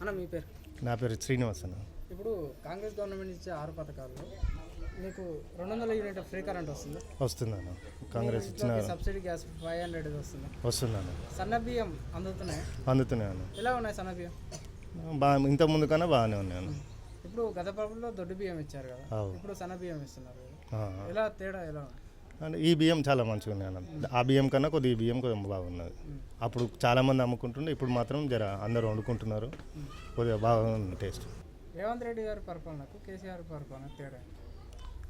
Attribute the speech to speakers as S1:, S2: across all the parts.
S1: అన్న మీ పేరు?
S2: నా పేరు శ్రీనివాస్ అన్న.
S1: ఇప్పుడు కాంగ్రెస్ గవర్నమెంట్ ఇచ్చే ఆరు పథకాలు మీకు రెండు వందల యూనిట్ ఫ్రీ కరెంట్ వస్తుంది.
S2: వస్తుందన్న కాంగ్రెస్ ఇచ్చిన
S1: సబ్సిడీ గ్యాస్ ఫైవ్ హండ్రెడ్ వస్తుంది.
S2: వస్తుందన్న
S1: సన్న బియ్యం అందుతున్నాయి?
S2: అందుతున్నాను
S1: ఎలా ఉన్నాయి సన్న బియ్యం?
S2: బాగా ఇంత ముందు కన్నా బాగానే ఉన్నాను
S1: ఇప్పుడు గత ప్రభుత్వంలో దొడ్డు బియ్యం ఇచ్చారు కదా. ఇప్పుడు సన్న బియ్యం ఇస్తున్నారు. ఎలా తేడా ఎలా
S2: అంటే ఈ బియ్యం చాలా మంచిగా ఉన్నాయి అన్న. ఆ బియ్యం కన్నా కొద్దిగా ఈ బియ్యం కొద్దిగా బాగున్నది. అప్పుడు చాలా మంది అమ్ముకుంటుండే ఇప్పుడు మాత్రం జర అందరూ వండుకుంటున్నారు. కొద్దిగా బాగుంది టేస్ట్.
S1: రేవంత్ రెడ్డి గారి పరిపాలనకు కేసీఆర్ పరిపాలన తేడా?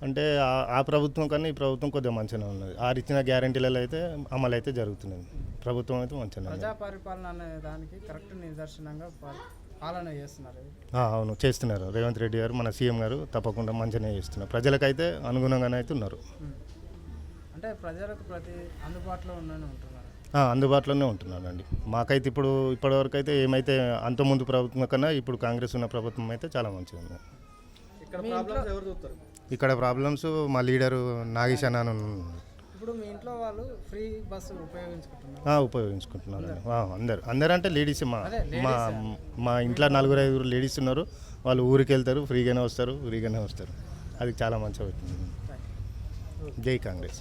S2: అంటే ఆ- ప్రభుత్వం కన్నా ఈ ప్రభుత్వం కొద్దిగా మంచిగానే ఉన్నది. ఆ ఇచ్చిన గ్యారంటీలలో అయితే అమలు అయితే జరుగుతున్నది ప్రభుత్వం అయితే ఉన్నది
S1: ప్రజా పరిపాలన అనే దానికి కరెక్ట్ నిదర్శనంగా పా- పాలన చేస్తున్నారు.
S2: అవును చేస్తున్నారు. రేవంత్ రెడ్డి గారు మన సీఎం గారు తప్పకుండా మంచిగానే చేస్తున్నారు. ప్రజలకైతే అనుగుణంగానే అయితే ఉన్నారు.
S1: ఉమ్. అంటే ప్రజలకు ప్రతి అందుబాటులో ఉంటున్నారు.
S2: ఆ, అందుబాటులోనే ఉంటున్నానండి మాకైతే ఇప్పుడు ఇప్పటివరకు అయితే ఏమైతే అంతకుముందు ప్రభుత్వం కన్నా ఇప్పుడు కాంగ్రెస్ ఉన్న ప్రభుత్వం అయితే చాలా మంచిగా ఉంది
S1: ఇక్కడ ప్రాబ్లమ్స్ ఎవరు చూస్తారు?
S2: ఇక్కడ ప్రాబ్లమ్స్ మా లీడరు నాగేష్ అన్న.
S1: ఇప్పుడు మీ ఇంట్లో వాళ్ళు ఫ్రీ బస్సు ఉపయోగించుకుంటున్నారు.
S2: ఆ, ఉపయోగించుకుంటున్నారు. అందరు? అందరు. అంటే లేడీస్ మా మా మా ఇంట్లో నలుగురు ఐదుగురు లేడీస్ ఉన్నారు. వాళ్ళు ఊరికి వెళ్తారు ఫ్రీగానే వస్తారు ఫ్రీగానే వస్తారు. అది చాలా మంచిగా అవుతుంది జై కాంగ్రెస్.